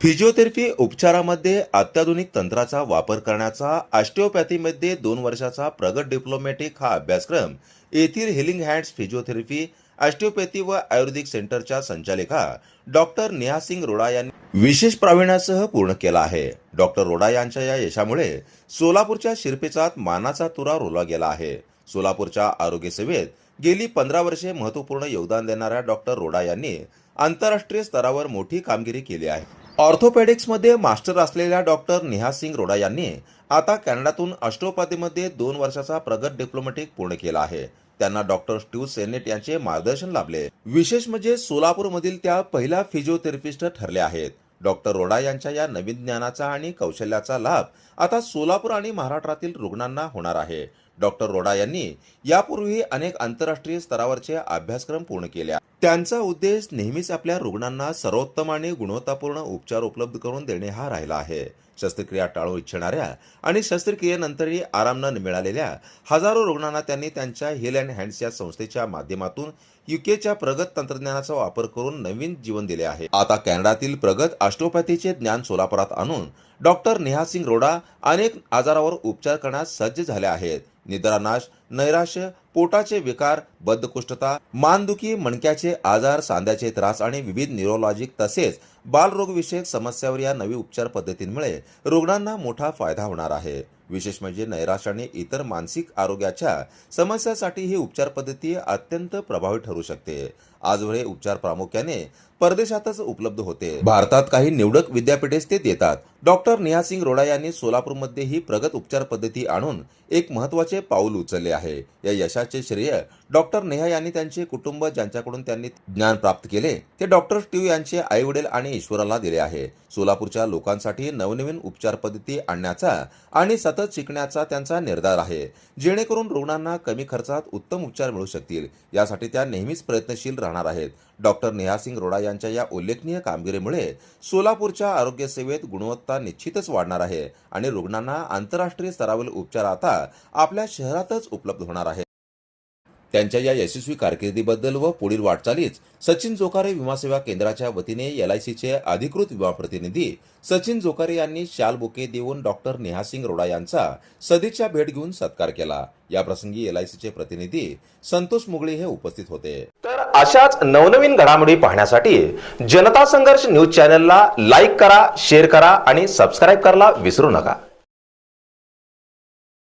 Physiotherapy उपचारामध्ये अत्याधुनिक तंत्राचा वापर करण्याचा ऑस्टिओपॅथीमध्ये दोन वर्षाचा प्रगत डिप्लोमॅटिक हा अभ्यासक्रम येथील हिलिंग हँड्स फिजिओथेरपी ऑस्टिओपॅथी व आयुर्वेदिक सेंटरच्या संचालिका डॉक्टर नेहा सिंग रोडा यांनी विशेष प्रावीण्यासह पूर्ण केला आहे. डॉक्टर रोडा यांच्या या यशामुळे सोलापूरच्या शिरपेचात मानाचा तुरा रोला गेला आहे. सोलापूरच्या आरोग्य सेवेत गेली पंधरा वर्षे महत्त्वपूर्ण योगदान देणाऱ्या डॉक्टर रोडा यांनी आंतरराष्ट्रीय स्तरावर मोठी कामगिरी केली आहे. ऑर्थोपेडिक्समध्ये मास्टर असलेल्या डॉक्टर नेहा सिंग रोडा यांनी आता कॅनडातून ऑस्ट्रोपॅथीमध्ये दोन वर्षाचा प्रगत डिप्लोमॅटिक पूर्ण केला आहे. त्यांना डॉक्टर स्टीव्ह सेनेट यांचे मार्गदर्शन लाभले. विशेष म्हणजे सोलापूरमधील त्या पहिल्या फिजिओथेरपिस्ट ठरल्या आहेत. डॉक्टर रोडा यांच्या या नवीन ज्ञानाचा आणि कौशल्याचा लाभ आता सोलापूर आणि महाराष्ट्रातील रुग्णांना होणार आहे. डॉक्टर रोडा यांनी यापूर्वी अनेक आंतरराष्ट्रीय स्तरावरचे अभ्यासक्रम पूर्ण केले त्यांचा उद्देश नेहमीच आपल्या रुग्णांना सर्वोत्तम आणि गुणवत्तापूर्ण उपचार उपलब्ध करून देणे हा राहिला आहे. शस्त्रक्रिया टाळू इच्छिणाऱ्या आणि शस्त्रक्रियेनंतरही आराम न मिळालेल्या हजारो रुग्णांना त्यांनी त्यांच्या हिल अँड हँड्स या संस्थेच्या माध्यमातून युकेच्या प्रगत तंत्रज्ञानाचा वापर करून नवीन जीवन दिले आहे. आता कॅनडातील प्रगत ऑस्ट्रोपॅथीचे ज्ञान सोलापुरात आणून डॉक्टर नेहा सिंग रोडा अनेक आजारावर उपचार करण्यास सज्ज झाले आहेत. निद्रानाश नैराश्य पोटाचे विकार बद्धकुष्ठता मानदुखी मणक्याचे आजार सांध्याचे त्रास आणि विविध न्यूरोलॉजिक तसेच बालरोगविषयक समस्यावर या नवी उपचार पद्धतींमुळे रुग्णांना मोठा फायदा होणार आहे. विशेष म्हणजे नैराश्य आणि इतर मानसिक आरोग्याच्या समस्यासाठी ही उपचार पद्धती अत्यंत प्रभावी ठरू शकते. आजवर हे उपचार प्रामुख्याने परदेशातच उपलब्ध होते. भारतात काही निवडक विद्यापीठेच ते देतात डॉक्टर नेहा सिंग रोडा यांनी सोलापूरमध्ये ही प्रगत उपचार पद्धती आणून एक महत्त्वाचे पाऊल उचलले आहे. या यशाचे श्रेय डॉक्टर नेहा यांनी त्यांचे कुटुंब ज्यांच्याकडून त्यांनी ज्ञान प्राप्त केले ते डॉक्टर स्टीव्ह यांचे आई वडील आणि ईश्वराला दिले आहे. सोलापूरच्या लोकांसाठी नवनवीन उपचार पद्धती आणण्याचा आणि सतत शिकण्याचा त्यांचा निर्धार आहे. जेणेकरून रुग्णांना कमी खर्चात उत्तम उपचार मिळू शकतील. यासाठी त्या नेहमीच प्रयत्नशील राहणार आहेत. डॉक्टर नेहा सिंग रोडा यांच्या या उल्लेखनीय कामगिरीमुळे सोलापूरच्या आरोग्य सेवेत गुणवत्ता निश्चितच वाढणार आहे आणि रुग्णांना आंतरराष्ट्रीय स्तरावरील उपचार आता आपल्या शहरातच उपलब्ध होणार आहे त्यांच्या या यशस्वी कारकिर्दीबद्दल व पुढील वाटचालीच सचिन जोकारे विमा सेवा केंद्राच्या वतीने एल आय सीचे अधिकृत विमा प्रतिनिधी सचिन जोकारे यांनी शाल बुके देऊन डॉक्टर नेहासिंग रोडा यांचा सदिच्छा भेट घेऊन सत्कार केला. या प्रसंगी एल आय सीचे प्रतिनिधी संतोष मुगळे हे उपस्थित होते. तर अशाच नवनवीन घडामोडी पाहण्यासाठी जनता संघर्ष न्यूज चॅनलला लाईक करा शेअर करा आणि सबस्क्राईब करायला विसरू नका.